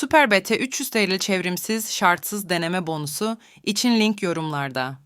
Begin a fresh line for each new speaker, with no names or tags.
Süper BT 300 TL çevrimsiz, şartsız deneme bonusu için link yorumlarda.